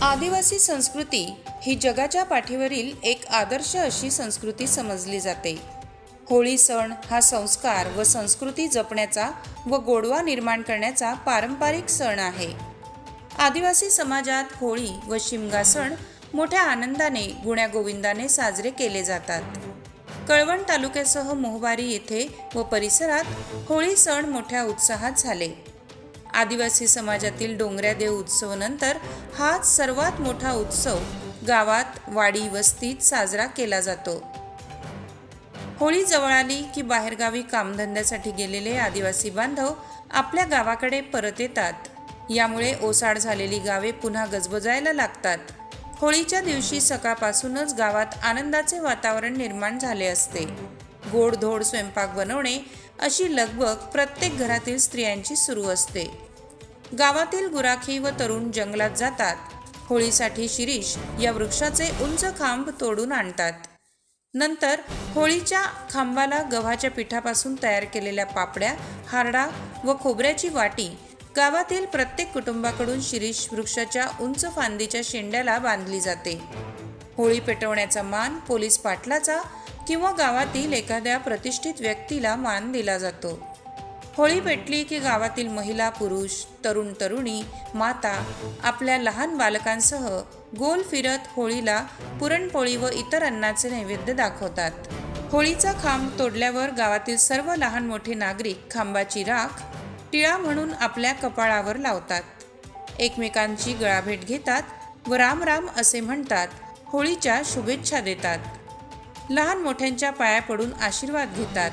आदिवासी संस्कृती ही जगाच्या पाठीवरील एक आदर्श अशी संस्कृती समजली जाते. होळी सण हा संस्कार व संस्कृती जपण्याचा व गोडवा निर्माण करण्याचा पारंपरिक सण आहे. आदिवासी समाजात होळी व शिमगा सण मोठ्या आनंदाने गुण्यागोविंदाने साजरे केले जातात. कळवण तालुक्यासह मोहबारी येथे व परिसरात होळी सण मोठ्या उत्साहात झाले. आदिवासी समाजातील डोंगऱ्या देव उत्सवानंतर हा सर्वात मोठा उत्सव गावात वाडी वस्तीत साजरा केला जातो. होळी जवळ आली की बाहेरगावी कामधंद्यासाठी गेलेले आदिवासी बांधव आपल्या गावाकडे परत येतात. यामुळे ओसाड झालेली गावे पुन्हा गजबजायला लागतात. होळीच्या दिवशी सकाळपासूनच गावात आनंदाचे वातावरण निर्माण झाले असते. गोडधोड स्वयंपाक बनवणे अशी लगबग प्रत्येक घरातील स्त्रियांची सुरू असते. गावातील गुराखी व तरुण जंगलात जातात. होळीसाठी शिरीष या वृक्षाचे उंच खांब तोडून आणतात. नंतर होळीच्या खांबाला गव्हाच्या पिठापासून तयार केलेल्या पापड्या हारडा व खोबऱ्याची वाटी गावातील प्रत्येक कुटुंबाकडून शिरीष वृक्षाच्या उंच फांदीच्या शेंड्याला बांधली जाते. होळी पेटवण्याचा मान पोलीस पाटलाचा किंवा गावातील एखाद्या प्रतिष्ठित व्यक्तीला मान दिला जातो. होळी पेटली की गावातील महिला पुरुष तरुण तरुणी माता आपल्या लहान बालकांसह गोल फिरत होळीला पुरणपोळी व इतर अन्नाचे नैवेद्य दाखवतात. होळीचा खांब तोडल्यावर गावातील सर्व लहान मोठे नागरिक खांबाची राख टिळा म्हणून आपल्या कपाळावर लावतात. एकमेकांची गळाभेट घेतात व राम राम असे म्हणतात होळीच्या शुभेच्छा देतात. लहान मोठ्यांच्या पाया पडून आशीर्वाद घेतात.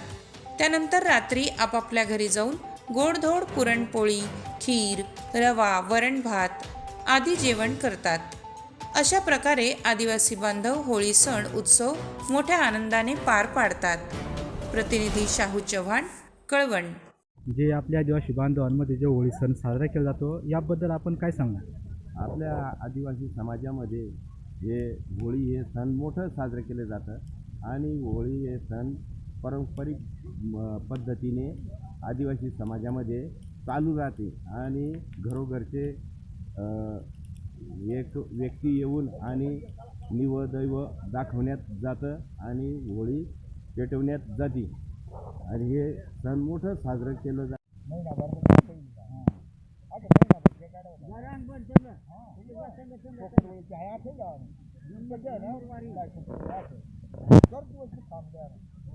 त्यानंतर रात्री आपापल्या घरी जाऊन गोडधोड पुरणपोळी खीर रवा वरण भात आदी जेवण करतात. अशा प्रकारे आदिवासी बांधव होळी सण उत्सव मोठ्या आनंदाने पार पाडतात. प्रतिनिधी शाहू चव्हाण कळवण. जे आपल्या आदिवासी बांधवांमध्ये जे होळी सण साजरा केला जातो याबद्दल आपण काय सांगणार? आपल्या आदिवासी समाजामध्ये हे होळी हे सण मोठं साजरं केलं जातं आणि होळी हे सण पारंपरिक म, पद्धतीने आदिवासी समाजामध्ये चालू राहते आणि घरोघरचे एक व्यक्ती येऊन आणि निवदैव दाखवण्यात जातं आणि होळी पेटवण्यात जाते. आणि हे सण मोठं साजरं केलं जातं